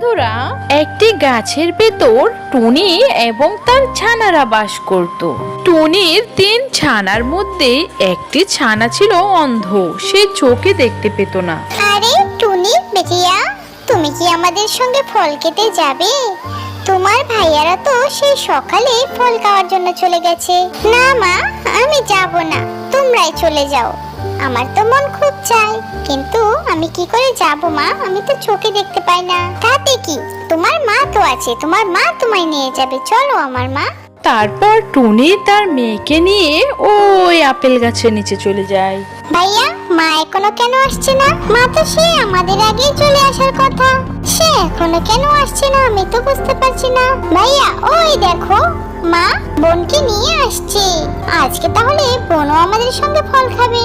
বন্ধুরা, একটি গাছের ভেতর টুনি এবং তার ছানারা বাস করত। টুনির তিন ছানার মধ্যে একটি ছানা ছিল অন্ধ, সে চোখে দেখতে পেত না। আরে, টুনি বেটিয়া তুমি কি আমাদের সঙ্গে ফল খেতে যাবে? তোমার ভাইয়ারা তো সেই সকালে ফল খাওয়ার জন্য চলে গেছে। না মা, আমি যাব না, তোমরাই চলে যাও। আমার তো মন খুব চাই কিন্তু আমি কি করে যাব মা? আমি তো চোখে দেখতে পাই না। তাতে কি? তোমার মা তো আছে। তোমার মা তোমায় নিয়ে যাবে। চলো আমার মা। তারপর টুনি তার মেয়েকে নিয়ে ওই আপেল গাছের নিচে চলে যায়। ভাইয়া মা এখনও কেন আসছে না? মা তো সে আমাদের আগেই চলে আসার কথা। সে এখনও কেন আসছে না? আমি তো বুঝতে পারছি না। ভাইয়া ওই দেখো। মা বোনকে নিয়ে আসছে। আজকে তাহলে বোনও আমাদের সঙ্গে ফল খাবে।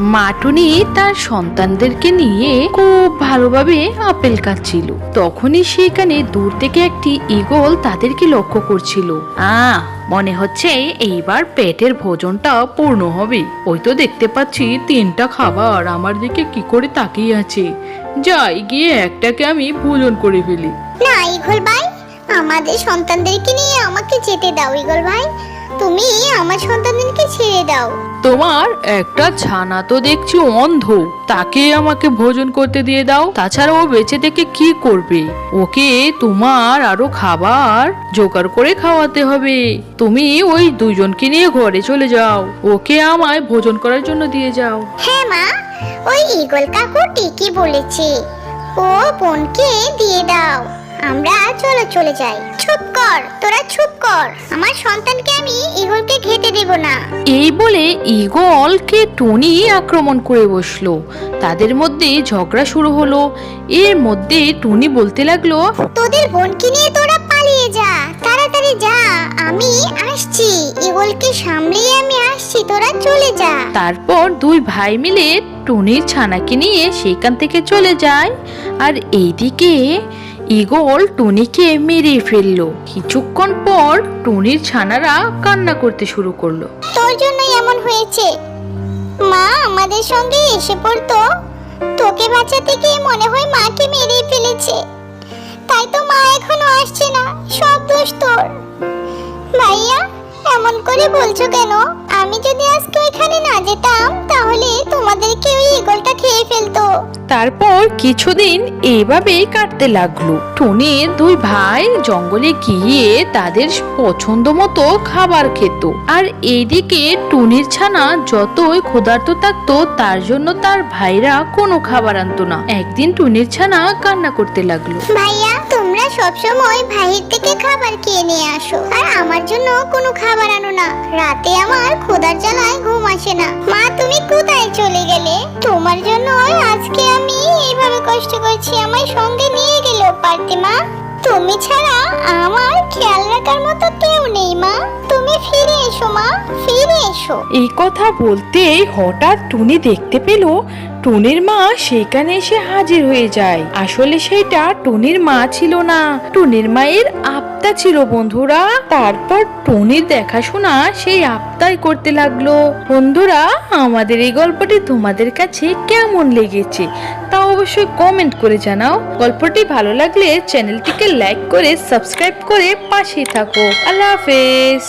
মাটুনি তার সন্তানদেরকে নিয়ে খুব ভালোভাবে আপেল কাটছিল। তখনই সেখানে দূর থেকে একটি ঈগল তাদেরকে লক্ষ্য করছিল। আহ মনে হচ্ছে এইবার পেটের ভোজনটা পূর্ণ হবে। ওই তো দেখতে পাচ্ছি তিনটা খাবার আমার দিকে কি করে তাকিয়ে আছে। যাই, গিয়ে একটাকে আমি ভোজন করে ফেলি। না ইগল ভাই, আমাদের সন্তানদেরকে নিয়ে আমাকে যেতে দাও ইগল ভাই। তুমি আমার সন্তানদেরকে ছেড়ে দাও। তোমার একটা ছানা তো দেখছি অন্ধ তাকে আমাকে ভোজন করতে দিয়ে দাও তাছাড়া ও বেঁচে থেকে কি করবে? ওকে তোমার আরও খাবার জোগাড় করে খাওয়াতে হবে। তুমি ওই দুজনকে নিয়ে ঘরে চলে যাও ওকে আমায় ভোজন করার জন্য দিয়ে যাও। হ্যাঁ মা ওই ইগল কাকু ঠিকই বলেছে? ও বোনকে দিয়ে দাও। আমরা চলো চলে যাই। চুপ কর তোরা চুপ কর। আমার সন্তানকে আমি ইগলকে খেতে দেব না। এই বলে ঈগলকে টুনি আক্রমণ করে বসল। তাদের মধ্যে ঝগড়া শুরু হলো। এর মধ্যে টুনি বলতে লাগল তোদের বোনকে নিয়ে তোরা পালিয়ে যা। তাড়াতাড়ি যা আমি আসছি। ইগলকে সামলিয়ে আমি আসছি তোরা চলে যা। তারপর দুই ভাই মিলে টুনির ছানাকে নিয়ে সেখান থেকে চলে যায়। আর এইদিকে ঈগল টুনিকে মেরে ফেলল। কিছুক্ষণ পর টুনির ছানারা কান্না করতে শুরু করল। তোর জন্যই এমন হয়েছে। মা, আমাদের সঙ্গে এসে পড়তো। তোকে বাঁচাতে গিয়ে মনে হয় মাকে মেরেই ফেলেছে। তাই তো মা এখনও আসছে না। সব দোষ তোর। ভাইয়া, এমন করে বলছো কেন? আমি যদি আজকে ওইখানে না যেতাম তাহলে তোমাদেরকে ওই ইগলটা খেয়ে ফেলতো। তারপর কিছুদিন এভাবেই কাটতে লাগল। টুনির দুই ভাই জঙ্গলে গিয়ে তাদের পছন্দ মতো খাবার খেত। আর এইদিকে টুনির ছানা যতই ক্ষুধার্ত থাকতো তার জন্য তার ভাইরা কোনো খাবার আনতো না। একদিন টুনির ছানা কান্না করতে লাগল। ভাইয়া তোমরা সবসময় ভাইয়ের থেকে খাবার খেয়ে নিয়ে আসো। আর আমার জন্য কোনো খাবার আনো না। রাতে আমার ক্ষুধার জ্বালায় ঘুম আসে না। মা, তুমি কোথায় চলে গেলে? তোমার জন্য আজকে আমি এইভাবে কষ্ট করছি আমার সঙ্গে নিয়ে গেলেও পারতে মা। তুমি ছাড়া আমার খেয়াল রাখার মতো কেউ নেই মা। তুমি ফিরে এসো মা। এসো এই কথা বলতে হঠাৎ টুনি দেখতে পেল, টুনির মা সেখানে এসে হাজির হয়ে যায়। আসলে সেটা টুনির মা ছিল না, টুনির মায়ের আপ্তা ছিল বন্ধুরা। তারপর টুনির দেখাশোনা সেই আপ্তাই করতে লাগল। বন্ধুরা, আমাদের এই গল্পটি তোমাদের কাছে কেমন লেগেছে তা অবশ্যই কমেন্ট করে জানাও। গল্পটি ভালো লাগলে চ্যানেলটিকে লাইক করে সাবস্ক্রাইব করে পাশে থাকো। আল্লাহ হাফেজ।